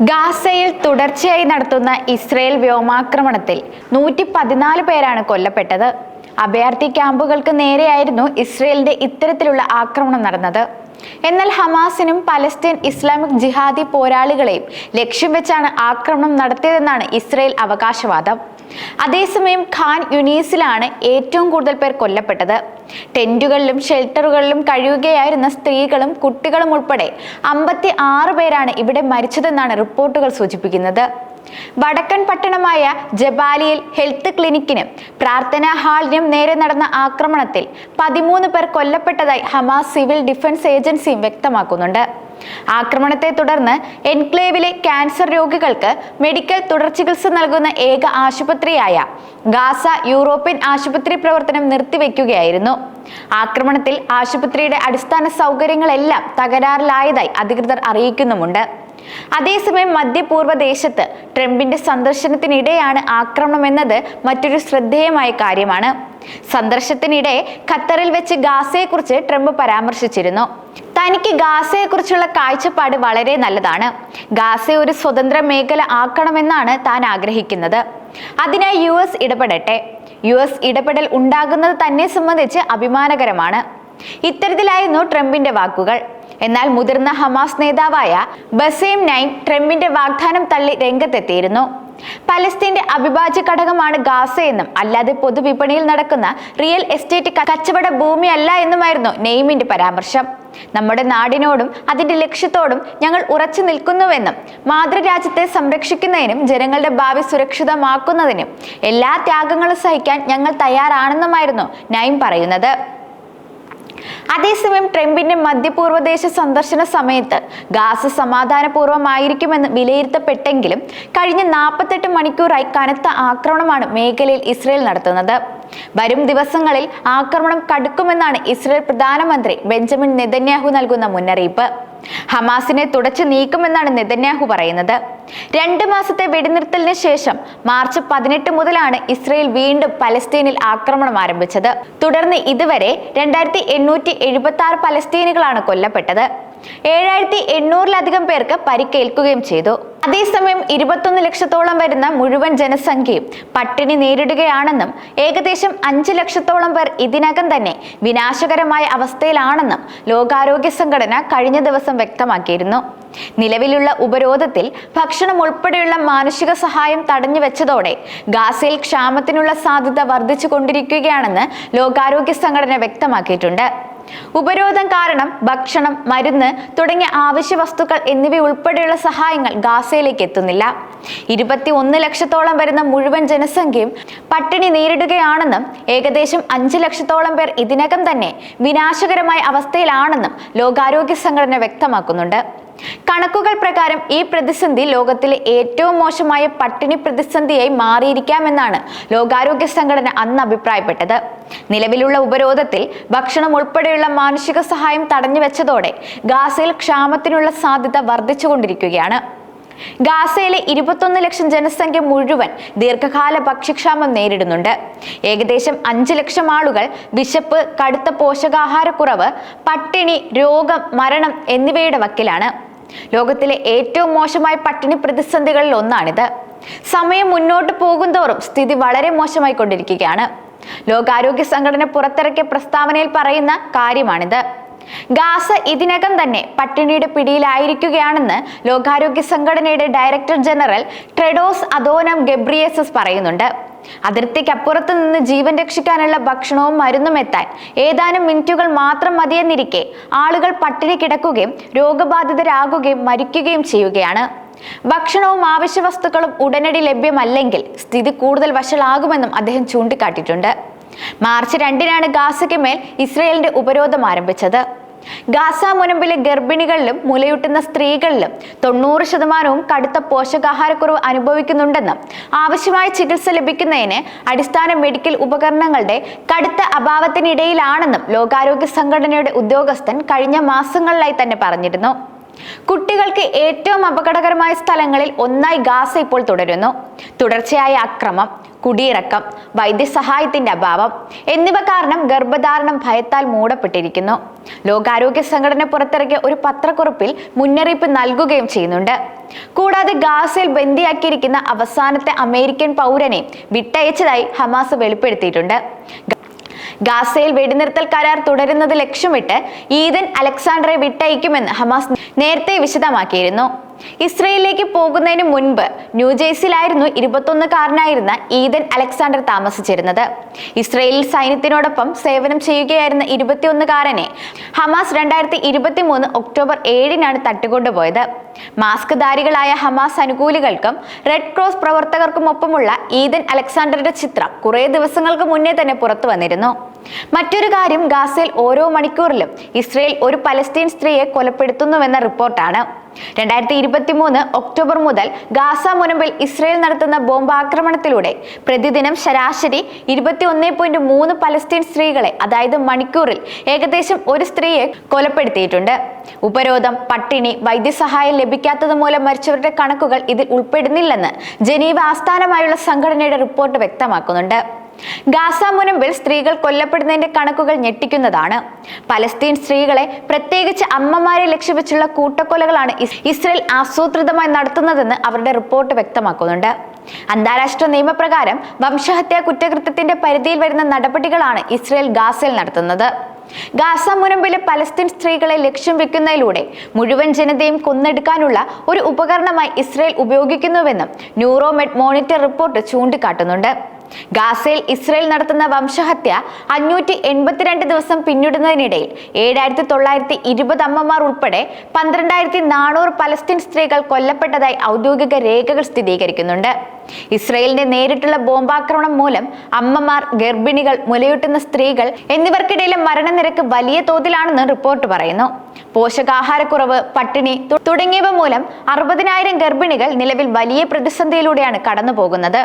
ഗാസയിൽ തുടർച്ചയായി നടത്തുന്ന ഇസ്രയേൽ വ്യോമാക്രമണത്തിൽ നൂറ്റി പതിനാല് പേരാണ് കൊല്ലപ്പെട്ടത്. അഭയാർത്ഥി ക്യാമ്പുകൾക്ക് നേരെയായിരുന്നു ഇസ്രയേലിന്റെ ഇത്തരത്തിലുള്ള ആക്രമണം നടന്നത്. എന്നാൽ ഹമാസിനും പലസ്തീൻ ഇസ്ലാമിക് ജിഹാദി പോരാളികളെയും ലക്ഷ്യം വെച്ചാണ് ആക്രമണം നടത്തിയതെന്നാണ് ഇസ്രയേൽ അവകാശവാദം. അതേസമയം ഖാൻ യുനീസിലാണ് ഏറ്റവും കൂടുതൽ പേർ കൊല്ലപ്പെട്ടത്. ടെന്റുകളിലും ഷെൽട്ടറുകളിലും കഴിയുകയായിരുന്ന സ്ത്രീകളും കുട്ടികളും ഉൾപ്പെടെ അമ്പത്തി ആറ് പേരാണ് ഇവിടെ മരിച്ചതെന്നാണ് റിപ്പോർട്ടുകൾ സൂചിപ്പിക്കുന്നത്. വടക്കൻ പട്ടണമായ ജബാലിയിൽ ഹെൽത്ത് ക്ലിനിക്കിനും പ്രാർത്ഥനാ ഹാളിനും നേരെ നടന്ന ആക്രമണത്തിൽ പതിമൂന്ന് പേർ കൊല്ലപ്പെട്ടതായി ഹമാസ് സിവിൽ ഡിഫൻസ് ഏജൻസിയും വ്യക്തമാക്കുന്നുണ്ട്. ആക്രമണത്തെ തുടർന്ന് എൻക്ലേവിലെ ക്യാൻസർ രോഗികൾക്ക് മെഡിക്കൽ തുടർചികിത്സ നൽകുന്ന ഏക ആശുപത്രിയായ ഗാസ യൂറോപ്യൻ ആശുപത്രി പ്രവർത്തനം നിർത്തിവെക്കുകയായിരുന്നു. ആക്രമണത്തിൽ ആശുപത്രിയുടെ അടിസ്ഥാന സൗകര്യങ്ങളെല്ലാം തകരാറിലായതായി അധികൃതർ അറിയിക്കുന്നുമുണ്ട്. അതേസമയം മധ്യപൂർവ ദേശത്ത് ട്രംപിന്റെ സന്ദർശനത്തിനിടെയാണ് ആക്രമണം എന്നത് മറ്റൊരു ശ്രദ്ധേയമായ കാര്യമാണ്. സന്ദർശത്തിനിടെ ഖത്തറിൽ വെച്ച് ഗാസയെക്കുറിച്ച് ട്രംപ് പരാമർശിച്ചിരുന്നു. തനിക്ക് ഗാസയെക്കുറിച്ചുള്ള കാഴ്ചപ്പാട് വളരെ നല്ലതാണ്. ഗാസ ഒരു സ്വതന്ത്ര മേഖല ആക്കണമെന്നാണ് താൻ ആഗ്രഹിക്കുന്നത്. അതിനായി യു എസ് ഇടപെടട്ടെ. യു എസ് ഇടപെടൽ ഉണ്ടാകുന്നത് തന്നെ സംബന്ധിച്ച് അഭിമാനകരമാണ്. ഇത്തരത്തിലായിരുന്നു ട്രംപിന്റെ വാക്കുകൾ. എന്നാൽ മുതിർന്ന ഹമാസ് നേതാവായ ബസേം നൈൻ ട്രംപിന്റെ വാഗ്ദാനം തള്ളി രംഗത്തെത്തിയിരുന്നു. പലസ്തീന്റെ അവിഭാജ്യ ഘടകമാണ് ഗാസ എന്നും അല്ലാതെ പൊതുവിപണിയിൽ നടക്കുന്ന റിയൽ എസ്റ്റേറ്റ് കച്ചവട ഭൂമിയല്ല എന്നുമായിരുന്നു നെയ്മിന്റെ പരാമർശം. നമ്മുടെ നാടിനോടും അതിന്റെ ലക്ഷ്യത്തോടും ഞങ്ങൾ ഉറച്ചു നിൽക്കുന്നുവെന്നും മാതൃരാജ്യത്തെ സംരക്ഷിക്കുന്നതിനും ജനങ്ങളുടെ ഭാവി സുരക്ഷിതമാക്കുന്നതിനും എല്ലാ ത്യാഗങ്ങളും സഹിക്കാൻ ഞങ്ങൾ തയ്യാറാണെന്നുമായിരുന്നു നൈം പറയുന്നത് അതേസമയം ട്രംപിന്റെ മധ്യപൂർവദേശ സന്ദർശന സമയത്ത് ഗാസ് സമാധാനപൂർവമായിരിക്കുമെന്ന് വിലയിരുത്തപ്പെട്ടെങ്കിലും കഴിഞ്ഞ നാൽപ്പത്തെട്ട് മണിക്കൂറായി കനത്ത ആക്രമണമാണ് മേഖലയിൽ ഇസ്രയേൽ നടത്തുന്നത്. വരും ദിവസങ്ങളിൽ ആക്രമണം കടുക്കുമെന്നാണ് ഇസ്രയേൽ പ്രധാനമന്ത്രി ബെഞ്ചമിൻ നെതന്യാഹു നൽകുന്ന മുന്നറിയിപ്പ്. ഹമാസിനെ തുടച്ചു നീക്കുമെന്നാണ് നെതന്യാഹു പറയുന്നത്. രണ്ട് മാസത്തെ വെടിനിർത്തലിന് ശേഷം മാർച്ച് പതിനെട്ട് മുതലാണ് ഇസ്രയേൽ വീണ്ടും പലസ്തീനിൽ ആക്രമണം ആരംഭിച്ചത്. തുടർന്ന് ഇതുവരെ രണ്ടായിരത്തി എണ്ണൂറ്റി എഴുപത്തി ആറ് പലസ്തീനുകളാണ് കൊല്ലപ്പെട്ടത്. ഏഴായിരത്തി എണ്ണൂറിലധികം പേർക്ക് പരിക്കേൽക്കുകയും ചെയ്തു. അതേസമയം ഇരുപത്തൊന്ന് ലക്ഷത്തോളം വരുന്ന മുഴുവൻ ജനസംഖ്യയും പട്ടിണി നേരിടുകയാണെന്നും ഏകദേശം അഞ്ച് ലക്ഷത്തോളം പേർ ഇതിനകം തന്നെ വിനാശകരമായ അവസ്ഥയിലാണെന്നും ലോകാരോഗ്യ സംഘടന കഴിഞ്ഞ ദിവസം വ്യക്തമാക്കിയിരുന്നു. നിലവിലുള്ള ഉപരോധത്തിൽ ഭക്ഷണം ഉൾപ്പെടെയുള്ള മാനുഷിക സഹായം തടഞ്ഞു വെച്ചതോടെ ഗാസയിൽ ക്ഷാമത്തിനുള്ള സാധ്യത വർദ്ധിച്ചു കൊണ്ടിരിക്കുകയാണെന്ന് ലോകാരോഗ്യ സംഘടന വ്യക്തമാക്കിയിട്ടുണ്ട്. ഉപരോധം കാരണം ഭക്ഷണം മരുന്ന് തുടങ്ങിയ ആവശ്യ വസ്തുക്കൾ എന്നിവ ഉൾപ്പെടെയുള്ള സഹായങ്ങൾ ഗാസയിലേക്ക് എത്തുന്നില്ല. ഇരുപത്തി ഒന്ന് ലക്ഷത്തോളം വരുന്ന മുഴുവൻ ജനസംഖ്യയും പട്ടിണി നേരിടുകയാണെന്നും ഏകദേശം അഞ്ച് ലക്ഷത്തോളം പേർ ഇതിനകം തന്നെ വിനാശകരമായ അവസ്ഥയിലാണെന്നും ലോകാരോഗ്യ സംഘടന വ്യക്തമാക്കുന്നുണ്ട്. കണക്കുകൾ പ്രകാരം ഈ പ്രതിസന്ധി ലോകത്തിലെ ഏറ്റവും മോശമായ പട്ടിണി പ്രതിസന്ധിയായി മാറിയിരിക്കാമെന്നാണ് ലോകാരോഗ്യ സംഘടന അന്ന് അഭിപ്രായപ്പെട്ടത്. നിലവിലുള്ള ഉപരോധത്തിൽ ഭക്ഷണം ഉൾപ്പെടെയുള്ള മാനുഷിക സഹായം തടഞ്ഞു വെച്ചതോടെ ഗാസയിൽ ക്ഷാമത്തിനുള്ള സാധ്യത വർദ്ധിച്ചുകൊണ്ടിരിക്കുകയാണ്. ഗാസയിലെ ഇരുപത്തൊന്ന് ലക്ഷം ജനസംഖ്യ മുഴുവൻ ദീർഘകാല ഭക്ഷ്യക്ഷാമം നേരിടുന്നുണ്ട്. ഏകദേശം അഞ്ച് ലക്ഷം ആളുകൾ വിശപ്പ് കടുത്ത പോഷകാഹാരക്കുറവ് പട്ടിണി രോഗം മരണം എന്നിവയുടെ വക്കിലാണ്. ലോകത്തിലെ ഏറ്റവും മോശമായ പട്ടിണി പ്രതിസന്ധികളിൽ ഒന്നാണിത്. സമയം മുന്നോട്ട് പോകുന്തോറും സ്ഥിതി വളരെ മോശമായി കൊണ്ടിരിക്കുകയാണ് ലോകാരോഗ്യ സംഘടന പുറത്തിറക്കിയ പ്രസ്താവനയിൽ പറയുന്ന കാര്യമാണിത്. ഗാസ ഇതിനകം തന്നെ പട്ടിണിയുടെ പിടിയിലായിരിക്കുകയാണെന്ന് ലോകാരോഗ്യ സംഘടനയുടെ director general Tedros Adhanom Ghebreyesus പറയുന്നുണ്ട്. അതിർത്തിക്കപ്പുറത്ത് നിന്ന് ജീവൻ രക്ഷിക്കാനുള്ള ഭക്ഷണവും മരുന്നും എത്താൻ ഏതാനും മിനിറ്റുകൾ മാത്രം മതിയെന്നിരിക്കെ ആളുകൾ പട്ടിണി കിടക്കുകയും രോഗബാധിതരാകുകയും മരിക്കുകയും ചെയ്യുകയാണ്. ഭക്ഷണവും ആവശ്യ വസ്തുക്കളും ഉടനടി ലഭ്യമല്ലെങ്കിൽ സ്ഥിതി കൂടുതൽ വഷളാകുമെന്നും അദ്ദേഹം ചൂണ്ടിക്കാട്ടിയിട്ടുണ്ട്. മാർച്ച് രണ്ടിനാണ് ഗാസയ്ക്ക് മേൽ ഇസ്രയേലിന്റെ ഉപരോധം ആരംഭിച്ചത്. ഗാസ മുനമ്പിലെ ഗർഭിണികളിലും മുലയൂട്ടുന്ന സ്ത്രീകളിലും തൊണ്ണൂറ് ശതമാനവും കടുത്ത പോഷകാഹാരക്കുറവ് അനുഭവിക്കുന്നുണ്ടെന്നും ആവശ്യമായ ചികിത്സ ലഭിക്കുന്നതിന് അടിസ്ഥാന മെഡിക്കൽ ഉപകരണങ്ങളുടെ കടുത്ത അഭാവത്തിനിടയിലാണെന്നും ലോകാരോഗ്യ സംഘടനയുടെ ഉദ്യോഗസ്ഥൻ കഴിഞ്ഞ മാസങ്ങളിലായി തന്നെ പറഞ്ഞിരുന്നു. കുട്ടികൾക്ക് ഏറ്റവും അപകടകരമായ സ്ഥലങ്ങളിൽ ഒന്നായി ഗാസ ഇപ്പോൾ തുടരുന്നു. തുടർച്ചയായ അക്രമം കുടിയിറക്കം വൈദ്യസഹായത്തിന്റെ അഭാവം എന്നിവ കാരണം ഗർഭധാരണം ഭയത്താൽ മൂടപ്പെട്ടിരിക്കുന്നു. ലോകാരോഗ്യ സംഘടന പുറത്തിറക്കിയ ഒരു പത്രക്കുറിപ്പിൽ മുന്നറിയിപ്പ് നൽകുകയും ചെയ്യുന്നുണ്ട്. കൂടാതെ ഗാസയിൽ ബന്ദിയാക്കിയിരിക്കുന്ന അവസാനത്തെ അമേരിക്കൻ പൗരനെ വിട്ടയച്ചതായി ഹമാസ് വെളിപ്പെടുത്തിയിട്ടുണ്ട്. ഗാസയിൽ വെടിനിർത്തൽ കരാർ തുടരുന്നത് ലക്ഷ്യമിട്ട് ഈദൻ അലക്സാണ്ടറെ വിട്ടയക്കുമെന്ന് ഹമാസ് നേരത്തെ വിശദമാക്കിയിരുന്നു. ഇസ്രയേലിലേക്ക് പോകുന്നതിന് മുൻപ് ന്യൂജേഴ്സിയിലായിരുന്നു ഇരുപത്തൊന്നുകാരനായിരുന്ന ഈദൻ അലക്സാണ്ടർ താമസിച്ചിരുന്നത്. ഇസ്രയേലിൽ സൈന്യത്തിനോടൊപ്പം സേവനം ചെയ്യുകയായിരുന്ന ഇരുപത്തിയൊന്നുകാരനെ ഹമാസ് രണ്ടായിരത്തി ഇരുപത്തി മൂന്ന് ഒക്ടോബർ ഏഴിനാണ് തട്ടിക്കൊണ്ടുപോയത് മാസ്ക് ധാരികളായ ഹമാസ് അനുകൂലികൾക്കും റെഡ് ക്രോസ് പ്രവർത്തകർക്കുമൊപ്പമുള്ള ഈദൻ അലക്സാണ്ടറുടെ ചിത്രം കുറേ ദിവസങ്ങൾക്ക് മുന്നേ തന്നെ പുറത്തു വന്നിരുന്നു. മറ്റൊരു കാര്യം ഗാസയിൽ ഓരോ മണിക്കൂറിലും ഇസ്രയേൽ ഒരു പലസ്തീൻ സ്ത്രീയെ കൊലപ്പെടുത്തുന്നുവെന്ന റിപ്പോർട്ടാണ്. രണ്ടായിരത്തി ഇരുപത്തി മൂന്ന് ഒക്ടോബർ മുതൽ ഗാസ മുനമ്പിൽ ഇസ്രയേൽ നടത്തുന്ന ബോംബാക്രമണത്തിലൂടെ പ്രതിദിനം ശരാശരി ഇരുപത്തി ഒന്നേ പോയിന്റ് മൂന്ന് പലസ്തീൻ സ്ത്രീകളെ അതായത് മണിക്കൂറിൽ ഏകദേശം ഒരു സ്ത്രീയെ കൊലപ്പെടുത്തിയിട്ടുണ്ട്. ഉപരോധം പട്ടിണി വൈദ്യസഹായം ലഭിക്കാത്തത് മൂലം മരിച്ചവരുടെ കണക്കുകൾ ഇതിൽ ഉൾപ്പെടുന്നില്ലെന്ന് ജനീവ ആസ്ഥാനമായുള്ള സംഘടനയുടെ റിപ്പോർട്ട് വ്യക്തമാക്കുന്നുണ്ട്. ഗാസ മുനമ്പിൽ സ്ത്രീകൾ കൊല്ലപ്പെടുന്നതിന്റെ കണക്കുകൾ ഞെട്ടിക്കുന്നതാണ്. പലസ്തീൻ സ്ത്രീകളെ പ്രത്യേകിച്ച് അമ്മമാരെ ലക്ഷ്യവെച്ചുള്ള കൂട്ടക്കൊലകളാണ് ഇസ് ഇസ്രയേൽ ആസൂത്രിതമായി നടത്തുന്നതെന്ന് അവരുടെ റിപ്പോർട്ട് വ്യക്തമാക്കുന്നുണ്ട്. അന്താരാഷ്ട്ര നിയമപ്രകാരം വംശഹത്യാ കുറ്റകൃത്യത്തിന്റെ പരിധിയിൽ വരുന്ന നടപടികളാണ് ഇസ്രയേൽ ഗാസയിൽ നടത്തുന്നത്. ഗാസ മുനമ്പിലെ പലസ്തീൻ സ്ത്രീകളെ ലക്ഷ്യം വെക്കുന്നതിലൂടെ മുഴുവൻ ജനതയും കൊന്നെടുക്കാനുള്ള ഒരു ഉപകരണമായി ഇസ്രയേൽ ഉപയോഗിക്കുന്നുവെന്നും ന്യൂറോമെഡ് മോണിറ്റർ റിപ്പോർട്ട് ചൂണ്ടിക്കാട്ടുന്നുണ്ട്. ഗാസയിൽ ഇസ്രയേൽ നടത്തുന്ന വംശഹത്യ അഞ്ഞൂറ്റി എൺപത്തിരണ്ട് ദിവസം പിന്നിടുന്നതിനിടയിൽ ഏഴായിരത്തി തൊള്ളായിരത്തി ഇരുപത് അമ്മമാർ ഉൾപ്പെടെ പന്ത്രണ്ടായിരത്തി നാനൂറ് പലസ്തീൻ സ്ത്രീകൾ കൊല്ലപ്പെട്ടതായി ഔദ്യോഗിക രേഖകൾ സ്ഥിരീകരിക്കുന്നുണ്ട്. ഇസ്രയേലിന്റെ നേരിട്ടുള്ള ബോംബാക്രമണം മൂലം അമ്മമാർ ഗർഭിണികൾ മുലയൂട്ടുന്ന സ്ത്രീകൾ എന്നിവർക്കിടയിലെ മരണനിരക്ക് വലിയ തോതിലാണെന്ന് റിപ്പോർട്ട് പറയുന്നു. പോഷകാഹാരക്കുറവ് പട്ടിണി തുടങ്ങിയവ മൂലം അറുപതിനായിരം ഗർഭിണികൾ നിലവിൽ വലിയ പ്രതിസന്ധിയിലൂടെയാണ് കടന്നു പോകുന്നത്